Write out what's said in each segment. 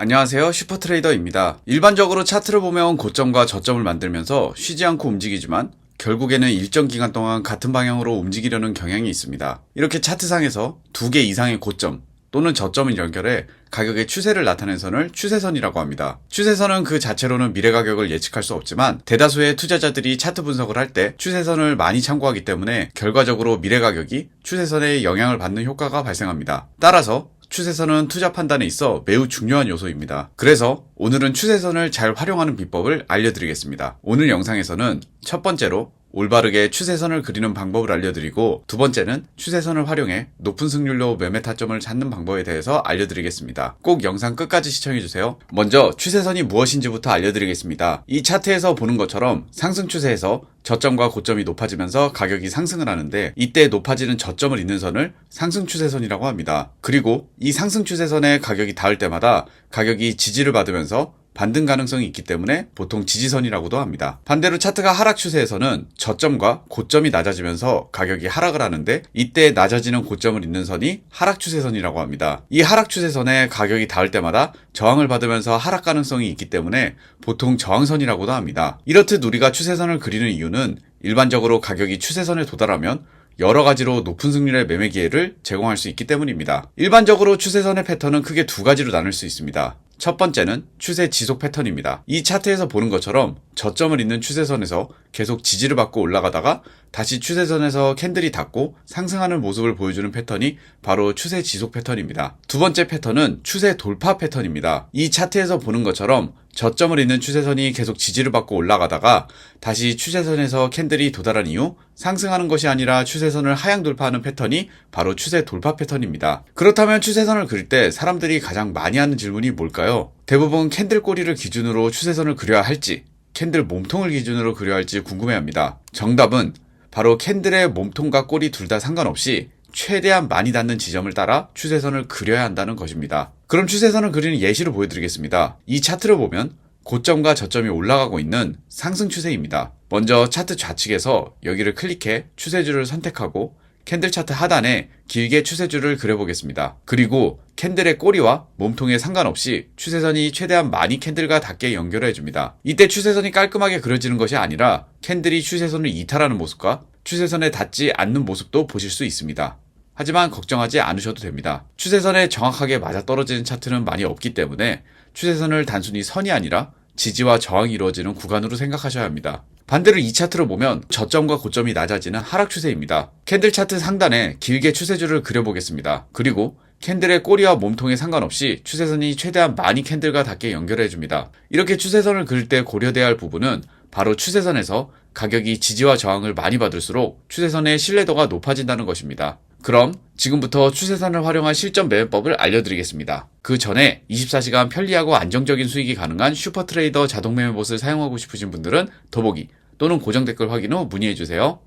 안녕하세요. 슈퍼트레이더입니다. 일반적으로 차트를 보면 고점과 저점을 만들면서 쉬지 않고 움직이지만 결국에는 일정 기간 동안 같은 방향으로 움직이려는 경향이 있습니다. 이렇게 차트상에서 두 개 이상의 고점 또는 저점을 연결해 가격의 추세를 나타낸 선을 추세선이라고 합니다. 추세선은 그 자체로는 미래 가격을 예측할 수 없지만 대다수의 투자자들이 차트 분석을 할 때 추세선을 많이 참고하기 때문에 결과적으로 미래 가격이 추세선에 영향을 받는 효과가 발생합니다. 따라서 추세선은 투자 판단에 있어 매우 중요한 요소입니다. 그래서 오늘은 추세선을 잘 활용하는 비법을 알려드리겠습니다. 오늘 영상에서는 첫 번째로 올바르게 추세선을 그리는 방법을 알려드리고 두 번째는 추세선을 활용해 높은 승률로 매매 타점을 찾는 방법에 대해서 알려드리겠습니다. 꼭 영상 끝까지 시청해주세요. 먼저 추세선이 무엇인지부터 알려드리겠습니다. 이 차트에서 보는 것처럼 상승 추세에서 저점과 고점이 높아지면서 가격이 상승을 하는데 이때 높아지는 저점을 잇는 선을 상승 추세선이라고 합니다. 그리고 이 상승 추세선에 가격이 닿을 때마다 가격이 지지를 받으면서 반등 가능성이 있기 때문에 보통 지지선이라고도 합니다. 반대로 차트가 하락 추세에서는 저점과 고점이 낮아지면서 가격이 하락을 하는데 이때 낮아지는 고점을 잇는 선이 하락 추세선이라고 합니다. 이 하락 추세선에 가격이 닿을 때마다 저항을 받으면서 하락 가능성이 있기 때문에 보통 저항선이라고도 합니다. 이렇듯 우리가 추세선을 그리는 이유는 일반적으로 가격이 추세선에 도달하면 여러 가지로 높은 승률의 매매 기회를 제공할 수 있기 때문입니다. 일반적으로 추세선의 패턴은 크게 두 가지로 나눌 수 있습니다. 첫 번째는 추세 지속 패턴입니다. 이 차트에서 보는 것처럼 저점을 잇는 추세선에서 계속 지지를 받고 올라가다가 다시 추세선에서 캔들이 닿고 상승하는 모습을 보여주는 패턴이 바로 추세 지속 패턴입니다. 두 번째 패턴은 추세 돌파 패턴입니다. 이 차트에서 보는 것처럼 저점을 잇는 추세선이 계속 지지를 받고 올라가다가 다시 추세선에서 캔들이 도달한 이후 상승하는 것이 아니라 추세선을 하향 돌파하는 패턴이 바로 추세 돌파 패턴입니다. 그렇다면 추세선을 그릴 때 사람들이 가장 많이 하는 질문이 뭘까요? 대부분 캔들 꼬리를 기준으로 추세선을 그려야 할지 캔들 몸통을 기준으로 그려야 할지 궁금해합니다. 정답은 바로 캔들의 몸통과 꼬리 둘 다 상관없이 최대한 많이 닿는 지점을 따라 추세선을 그려야 한다는 것입니다. 그럼 추세선을 그리는 예시로 보여드리겠습니다. 이 차트를 보면 고점과 저점이 올라가고 있는 상승 추세입니다. 먼저 차트 좌측에서 여기를 클릭해 추세줄을 선택하고 캔들 차트 하단에 길게 추세줄을 그려보겠습니다. 그리고 캔들의 꼬리와 몸통에 상관없이 추세선이 최대한 많이 캔들과 닿게 연결해 줍니다. 이때 추세선이 깔끔하게 그려지는 것이 아니라 캔들이 추세선을 이탈하는 모습과 추세선에 닿지 않는 모습도 보실 수 있습니다. 하지만 걱정하지 않으셔도 됩니다. 추세선에 정확하게 맞아 떨어지는 차트는 많이 없기 때문에 추세선을 단순히 선이 아니라 지지와 저항이 이루어지는 구간으로 생각하셔야 합니다. 반대로 이 차트로 보면 저점과 고점이 낮아지는 하락 추세입니다. 캔들 차트 상단에 길게 추세줄을 그려보겠습니다. 그리고 캔들의 꼬리와 몸통에 상관없이 추세선이 최대한 많이 캔들과 닿게 연결해 줍니다. 이렇게 추세선을 그릴 때 고려돼야 할 부분은 바로 추세선에서 가격이 지지와 저항을 많이 받을수록 추세선의 신뢰도가 높아진다는 것입니다. 그럼 지금부터 추세선을 활용한 실전 매매법을 알려드리겠습니다. 그 전에 24시간 편리하고 안정적인 수익이 가능한 슈퍼트레이더 자동 매매봇을 사용하고 싶으신 분들은 더보기 또는 고정 댓글 확인 후 문의해 주세요.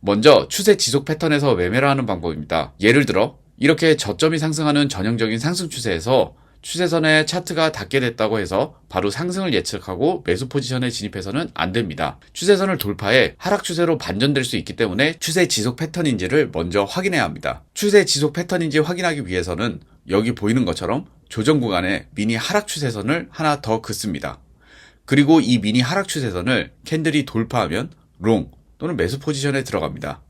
먼저 추세 지속 패턴에서 매매를 하는 방법입니다. 예를 들어 이렇게 저점이 상승하는 전형적인 상승 추세에서 추세선에 차트가 닿게 됐다고 해서 바로 상승을 예측하고 매수 포지션에 진입해서는 안 됩니다. 추세선을 돌파해 하락 추세로 반전될 수 있기 때문에 추세 지속 패턴인지를 먼저 확인해야 합니다. 추세 지속 패턴인지 확인하기 위해서는 여기 보이는 것처럼 조정 구간에 미니 하락 추세선을 하나 더 긋습니다. 그리고 이 미니 하락 추세선을 캔들이 돌파하면 롱 또는 매수 포지션에 들어갑니다.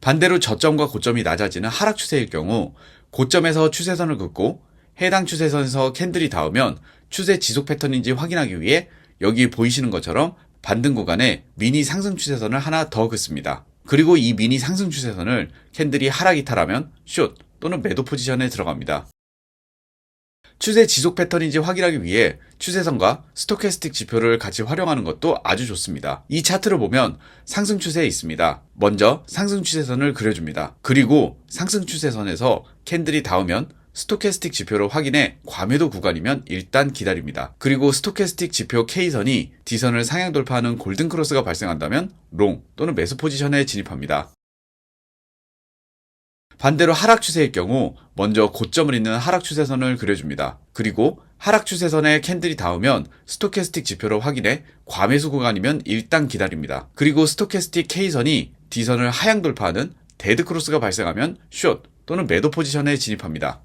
반대로 저점과 고점이 낮아지는 하락 추세일 경우 고점에서 추세선을 긋고 해당 추세선에서 캔들이 닿으면 추세 지속 패턴인지 확인하기 위해 여기 보이시는 것처럼 반등 구간에 미니 상승 추세선을 하나 더 긋습니다. 그리고 이 미니 상승 추세선을 캔들이 하락 이탈하면 숏 또는 매도 포지션에 들어갑니다. 추세 지속 패턴인지 확인하기 위해 추세선과 스토캐스틱 지표를 같이 활용하는 것도 아주 좋습니다. 이 차트를 보면 상승 추세에 있습니다. 먼저 상승 추세선을 그려줍니다. 그리고 상승 추세선에서 캔들이 닿으면 스토캐스틱 지표를 확인해 과매도 구간이면 일단 기다립니다. 그리고 스토캐스틱 지표 K선이 D선을 상향 돌파하는 골든 크로스가 발생한다면 롱 또는 매수 포지션에 진입합니다. 반대로 하락 추세일 경우 먼저 고점을 잇는 하락 추세선을 그려줍니다. 그리고 하락 추세선에 캔들이 닿으면 스토캐스틱 지표를 확인해 과매수 구간이면 일단 기다립니다. 그리고 스토캐스틱 K선이 D선을 하향 돌파하는 데드 크로스가 발생하면 숏 또는 매도 포지션에 진입합니다.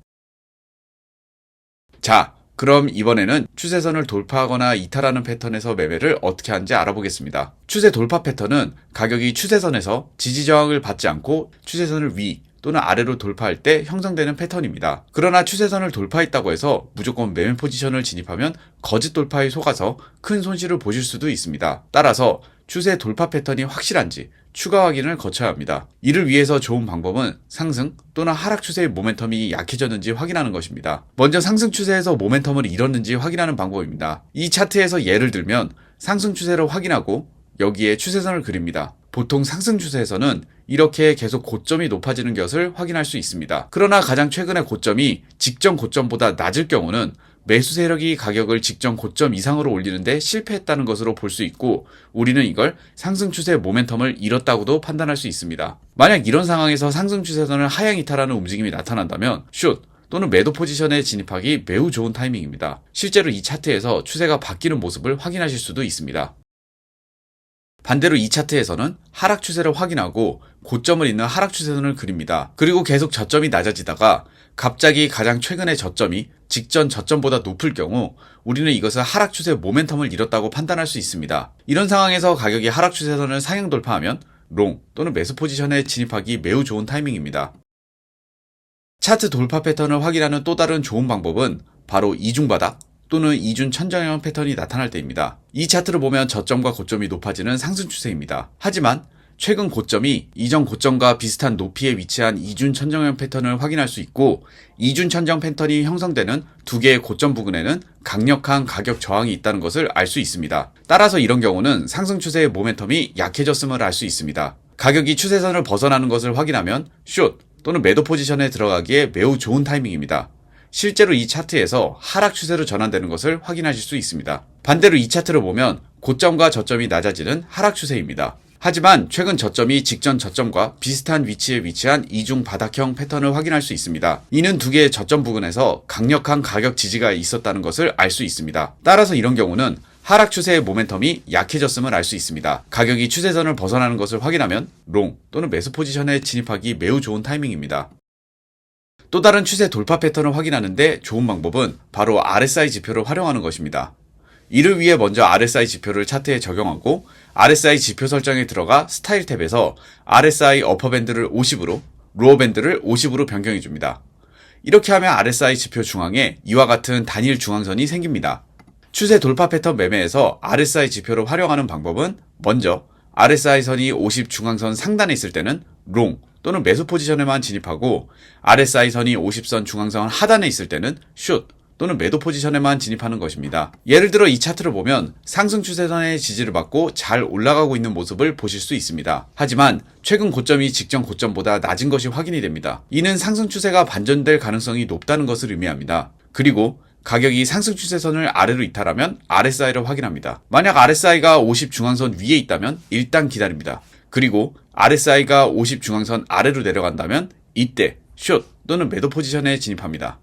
자, 그럼 이번에는 추세선을 돌파하거나 이탈하는 패턴에서 매매를 어떻게 하는지 알아보겠습니다. 추세 돌파 패턴은 가격이 추세선에서 지지 저항을 받지 않고 추세선을 위 또는 아래로 돌파할 때 형성되는 패턴입니다. 그러나 추세선을 돌파했다고 해서 무조건 매매 포지션을 진입하면 거짓 돌파에 속아서 큰 손실을 보실 수도 있습니다. 따라서 추세 돌파 패턴이 확실한지 추가 확인을 거쳐야 합니다. 이를 위해서 좋은 방법은 상승 또는 하락 추세의 모멘텀이 약해졌는지 확인하는 것입니다. 먼저 상승 추세에서 모멘텀을 잃었는지 확인하는 방법입니다. 이 차트에서 예를 들면 상승 추세를 확인하고 여기에 추세선을 그립니다. 보통 상승 추세에서는 이렇게 계속 고점이 높아지는 것을 확인할 수 있습니다. 그러나 가장 최근의 고점이 직전 고점보다 낮을 경우는 매수 세력이 가격을 직전 고점 이상으로 올리는데 실패했다는 것으로 볼 수 있고 우리는 이걸 상승 추세의 모멘텀을 잃었다고도 판단할 수 있습니다. 만약 이런 상황에서 상승 추세선을 하향 이탈하는 움직임이 나타난다면 슛 또는 매도 포지션에 진입하기 매우 좋은 타이밍입니다. 실제로 이 차트에서 추세가 바뀌는 모습을 확인하실 수도 있습니다. 반대로 이 차트에서는 하락 추세를 확인하고 고점을 잇는 하락 추세선을 그립니다. 그리고 계속 저점이 낮아지다가 갑자기 가장 최근의 저점이 직전 저점보다 높을 경우 우리는 이것을 하락 추세 모멘텀을 잃었다고 판단할 수 있습니다. 이런 상황에서 가격이 하락 추세선을 상향 돌파하면 롱 또는 매수 포지션에 진입하기 매우 좋은 타이밍입니다. 차트 돌파 패턴을 확인하는 또 다른 좋은 방법은 바로 이중바닥 또는 이준 천정형 패턴이 나타날 때입니다. 이 차트를 보면 저점과 고점이 높아지는 상승 추세입니다. 하지만 최근 고점이 이전 고점과 비슷한 높이에 위치한 이준 천정형 패턴을 확인할 수 있고 이준 천정 패턴이 형성되는 두 개의 고점 부근에는 강력한 가격 저항이 있다는 것을 알 수 있습니다. 따라서 이런 경우는 상승 추세의 모멘텀이 약해졌음을 알 수 있습니다. 가격이 추세선을 벗어나는 것을 확인하면 숏 또는 매도 포지션에 들어가기에 매우 좋은 타이밍입니다. 실제로 이 차트에서 하락 추세로 전환되는 것을 확인하실 수 있습니다. 반대로 이 차트를 보면 고점과 저점이 낮아지는 하락 추세입니다. 하지만 최근 저점이 직전 저점과 비슷한 위치에 위치한 이중 바닥형 패턴을 확인할 수 있습니다. 이는 두 개의 저점 부근에서 강력한 가격 지지가 있었다는 것을 알 수 있습니다. 따라서 이런 경우는 하락 추세의 모멘텀이 약해졌음을 알 수 있습니다. 가격이 추세선을 벗어나는 것을 확인하면 롱 또는 매수 포지션에 진입하기 매우 좋은 타이밍입니다. 또 다른 추세 돌파 패턴을 확인하는데 좋은 방법은 바로 RSI 지표를 활용하는 것입니다. 이를 위해 먼저 RSI 지표를 차트에 적용하고 RSI 지표 설정에 들어가 스타일 탭에서 RSI 어퍼밴드를 50으로 로어밴드를 50으로 변경해 줍니다. 이렇게 하면 RSI 지표 중앙에 이와 같은 단일 중앙선이 생깁니다. 추세 돌파 패턴 매매에서 RSI 지표를 활용하는 방법은 먼저 RSI 선이 50 중앙선 상단에 있을 때는 롱 또는 매수 포지션에만 진입하고 RSI 선이 50선 중앙선 하단에 있을 때는 숏 또는 매도 포지션에만 진입하는 것입니다. 예를 들어 이 차트를 보면 상승 추세선의 지지를 받고 잘 올라가고 있는 모습을 보실 수 있습니다. 하지만 최근 고점이 직전 고점보다 낮은 것이 확인이 됩니다. 이는 상승 추세가 반전될 가능성이 높다는 것을 의미합니다. 그리고 가격이 상승 추세선을 아래로 이탈하면 RSI를 확인합니다. 만약 RSI가 50 중앙선 위에 있다면 일단 기다립니다. 그리고 RSI가 50 중앙선 아래로 내려간다면 이때 숏 또는 매도 포지션에 진입합니다.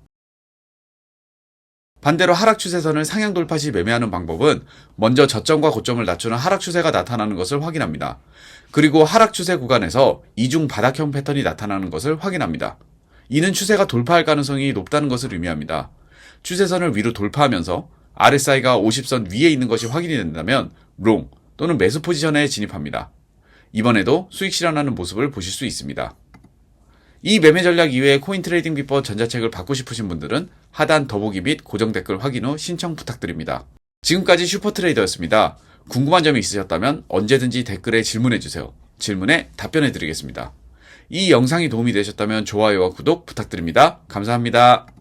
반대로 하락 추세선을 상향 돌파 시 매매하는 방법은 먼저 저점과 고점을 낮추는 하락 추세가 나타나는 것을 확인합니다. 그리고 하락 추세 구간에서 이중 바닥형 패턴이 나타나는 것을 확인합니다. 이는 추세가 돌파할 가능성이 높다는 것을 의미합니다. 추세선을 위로 돌파하면서 RSI가 50선 위에 있는 것이 확인이 된다면 롱 또는 매수 포지션에 진입합니다. 이번에도 수익 실현하는 모습을 보실 수 있습니다. 이 매매 전략 이외에 코인 트레이딩 비법 전자책을 받고 싶으신 분들은 하단 더보기 및 고정 댓글 확인 후 신청 부탁드립니다. 지금까지 슈퍼트레이더였습니다. 궁금한 점이 있으셨다면 언제든지 댓글에 질문해 주세요. 질문에 답변해 드리겠습니다. 이 영상이 도움이 되셨다면 좋아요와 구독 부탁드립니다. 감사합니다.